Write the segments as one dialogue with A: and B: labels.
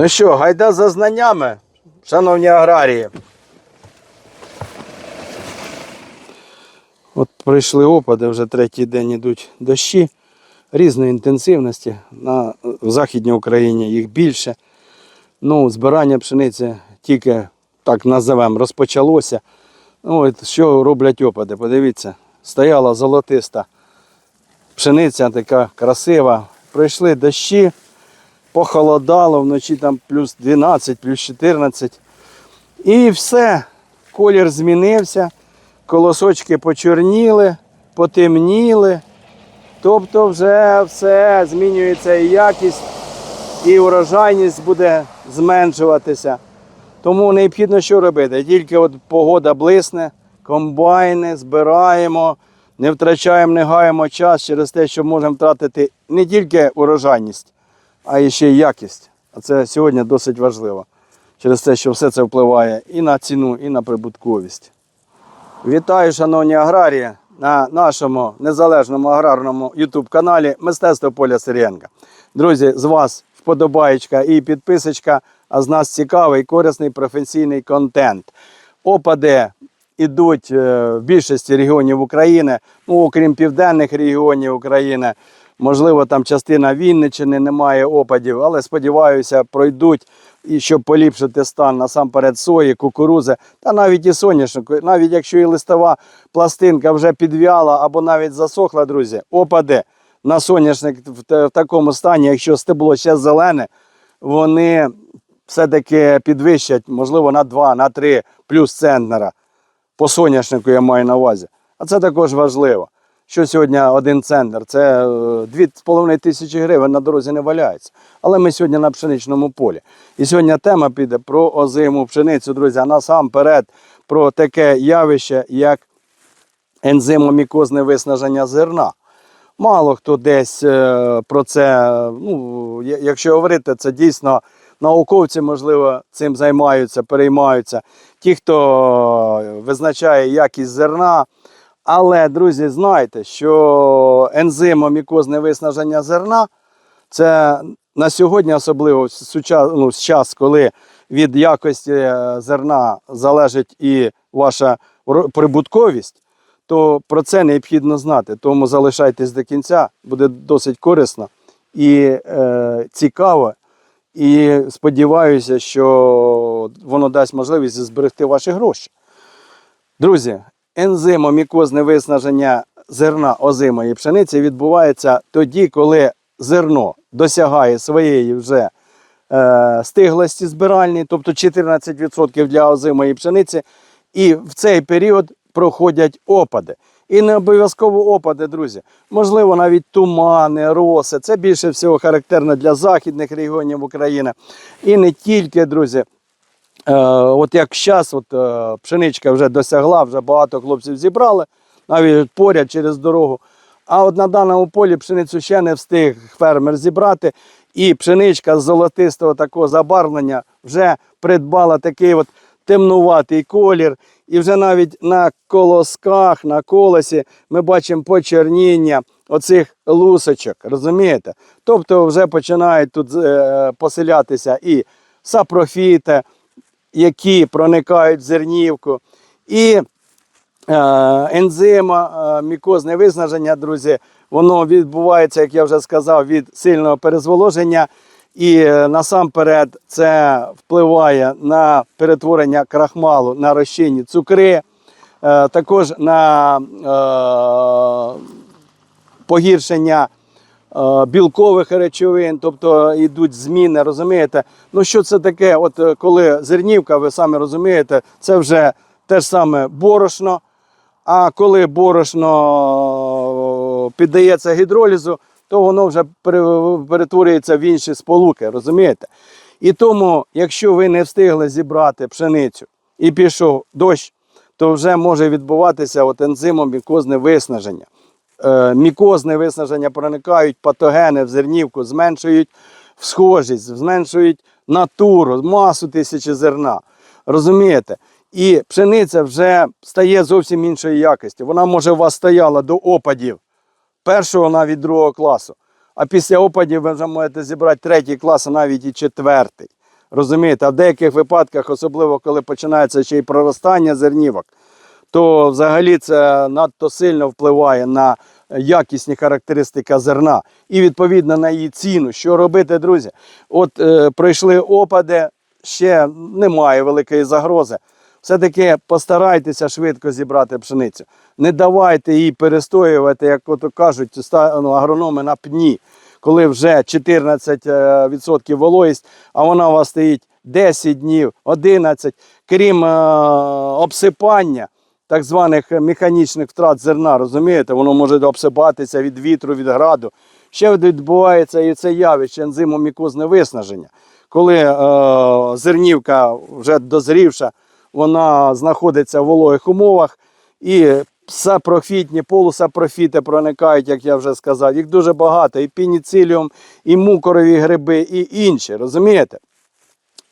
A: Ну що, гайда за знаннями, шановні аграрії. От прийшли опади, вже третій день йдуть дощі різної інтенсивності. На, в Західній Україні їх більше. Ну, збирання пшениці тільки так називемо, розпочалося. Ну, от що роблять опади? Подивіться, стояла золотиста пшениця така красива. Пройшли дощі, похолодало, вночі там плюс 12, плюс 14. І все, колір змінився, колосочки почорніли, потемніли. Тобто вже все змінюється і якість, і урожайність буде зменшуватися. Тому необхідно що робити? Тільки от погода блисне, комбайни збираємо, не втрачаємо, не гаємо час через те, що можемо втратити не тільки урожайність, а ще й якість. А це сьогодні досить важливо. Через те, що все це впливає і на ціну, і на прибутковість. Вітаю, шановні аграрії, на нашому незалежному аграрному YouTube каналі Мистецтво Поля Сирієнка. Друзі, з вас вподобаєчка і підписочка, а з нас цікавий, корисний професійний контент. Опади йдуть е, в більшості регіонів України, ну окрім південних регіонів України. Можливо, там частина Вінниччини немає опадів, але сподіваюся, пройдуть і щоб поліпшити стан насамперед сої, кукурузи та навіть і соняшнику. Навіть якщо і листова пластинка вже підв'яла або навіть засохла, друзі, опади на соняшник в такому стані, якщо стебло ще зелене, вони все-таки підвищать, можливо, на 2, на 3 плюс центнера. По соняшнику я маю на увазі. А це також важливо. Що сьогодні один центр? Це е, 2,5 тисячі гривень на дорозі не валяється. Але ми сьогодні на пшеничному полі. І сьогодні тема піде про озиму пшеницю, друзі, а насамперед про таке явище, як ензимомікозне виснаження зерна. Мало хто десь е, про це, ну, якщо говорити, це дійсно науковці, можливо, цим займаються, переймаються. Ті, хто визначає якість зерна. Але, друзі, знайте, що ензимомікозне виснаження зерна це на сьогодні, особливо сучас, ну, час, коли від якості е, зерна залежить і ваша прибутковість, то про це необхідно знати. Тому залишайтесь до кінця, буде досить корисно і е, цікаво. І сподіваюся, що воно дасть можливість зберегти ваші гроші. Друзі, ензимомікозне виснаження зерна озимої пшениці відбувається тоді, коли зерно досягає своєї вже е, стиглості збиральні, тобто 14% для озимої пшениці, і в цей період проходять опади. І не обов'язково опади, друзі. Можливо, навіть тумани, роси. Це більше всього характерно для західних регіонів України. І не тільки, друзі, от як зараз от, е, пшеничка вже досягла, вже багато хлопців зібрали, навіть поряд через дорогу. А от на даному полі пшеницю ще не встиг фермер зібрати. І пшеничка з золотистого такого забарвлення вже придбала такий от темнуватий колір. І вже навіть на колосках, на колесі ми бачимо почерніння оцих лусочок. Розумієте? Тобто вже починають тут е, поселятися і сапрофіти, які проникають в зернівку. І е, ензима, е, мікозне виснаження, друзі, воно відбувається, як я вже сказав, від сильного перезволоження. І е, насамперед це впливає на перетворення крахмалу на розчинні цукри, також на погіршення білкових речовин, тобто йдуть зміни, розумієте? Ну що це таке? От е, коли зернівка, ви самі розумієте, це вже те ж саме борошно. А коли борошно е, піддається гідролізу, то воно вже перетворюється в інші сполуки, розумієте? І тому, якщо ви не встигли зібрати пшеницю і пішов дощ, то вже може відбуватися от ензимом мікозне виснаження. Е, мікозне виснаження проникають патогени в зернівку, зменшують схожість, зменшують натуру, масу тисячі зерна. Розумієте? І пшениця вже стає зовсім іншої якості. Вона може у вас стояла до опадів першого навіть другого класу. А після опадів ви вже можете зібрати третій клас, а навіть і четвертий. Розумієте, а в деяких випадках, особливо коли починається ще й проростання зернівок, то взагалі це надто сильно впливає на якісні характеристики зерна і відповідно на її ціну. Що робити, друзі? От е, пройшли опади, ще немає великої загрози. Все-таки постарайтеся швидко зібрати пшеницю. Не давайте її перестоювати, як от кажуть ну, агрономи на пні, коли вже 14% вологість, а вона у вас стоїть 10 днів, 11, крім е, обсипання так званих механічних втрат зерна, розумієте, воно може обсипатися від вітру, від граду. Ще відбувається і це явище ензимомікозне виснаження. Коли е, зернівка вже дозрівша, вона знаходиться в вологих умовах і сапрофітні, полусапрофіти проникають, як я вже сказав. Їх дуже багато, і пініциліум, і мукорові гриби, і інші, розумієте?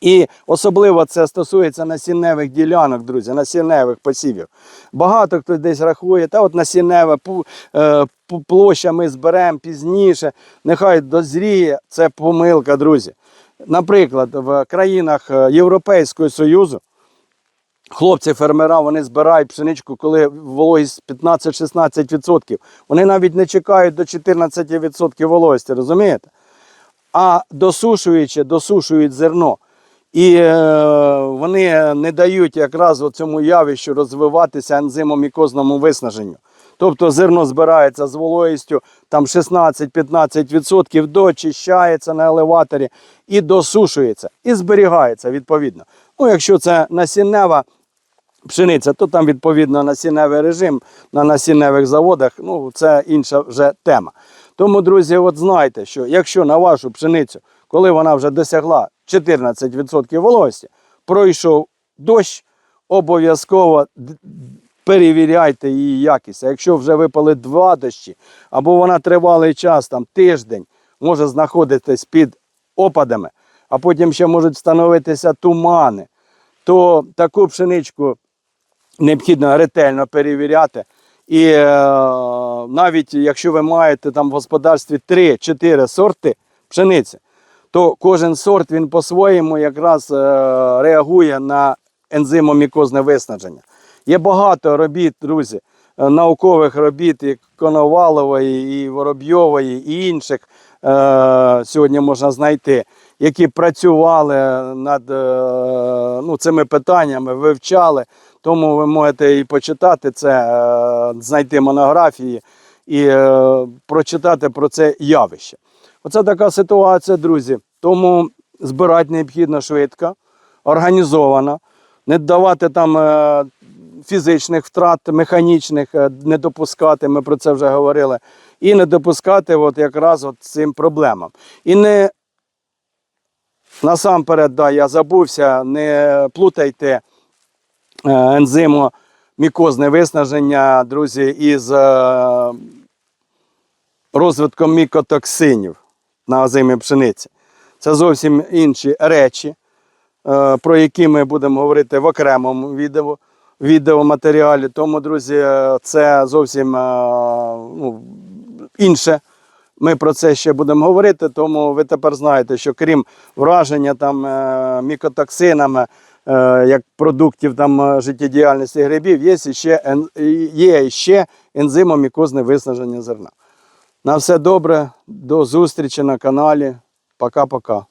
A: І особливо це стосується насінневих ділянок, друзі, насінневих посівів. Багато хто десь рахує, та от насінневе площа ми зберемо пізніше, нехай дозріє. Це помилка, друзі. Наприклад, в країнах е, Європейського Союзу хлопці фермера вони збирають пшеничку, коли вологість 15-16%. Вони навіть не чекають до 14% вологості, розумієте? а досушуючи, досушують зерно. І е, вони не дають якраз цьому явищу розвиватися ензимомікозному виснаженню. Тобто зерно збирається з вологістю там 16-15%, дочищається на елеваторі і досушується, і зберігається відповідно. Ну, якщо це насіннева пшениця, то там відповідно насінневий режим на насінневих заводах, ну це інша вже тема. Тому, друзі, от знайте, що якщо на вашу пшеницю, коли вона вже досягла 14% вологості, пройшов дощ, обов'язково перевіряйте її якість. А якщо вже випали два дощі, або вона тривалий час, там тиждень, може знаходитись під опадами, а потім ще можуть встановитися тумани, то таку пшеничку необхідно ретельно перевіряти. І е, навіть якщо ви маєте там в господарстві 3-4 сорти пшениці, то кожен сорт він по-своєму якраз е, реагує на ензимомікозне виснаження. Є багато робіт, друзі, е, наукових робіт і Коновалової, і Воробйової, і інших е, сьогодні можна знайти, які працювали над ну, цими питаннями, вивчали. Тому ви можете і почитати це, знайти монографії і е, прочитати про це явище. Оце така ситуація, друзі. Тому збирати необхідно швидко, організовано, не давати там е, фізичних втрат, механічних, е, не допускати, ми про це вже говорили, і не допускати от якраз от цим проблемам. І не насамперед, да, я забувся, не плутайте е, ензимо-мікозне виснаження, друзі, із е, розвитком мікотоксинів на озимій пшениці. Це зовсім інші речі, е, про які ми будемо говорити в окремому відео, відеоматеріалі. Тому, друзі, е, це зовсім ну, інше. Ми про це ще будемо говорити, тому ви тепер знаєте, що крім враження там мікотоксинами, як продуктів там е, життєдіяльності грибів, є ще, є ще ензимомікозне виснаження зерна. На все добре, до зустрічі на каналі. Пока-пока.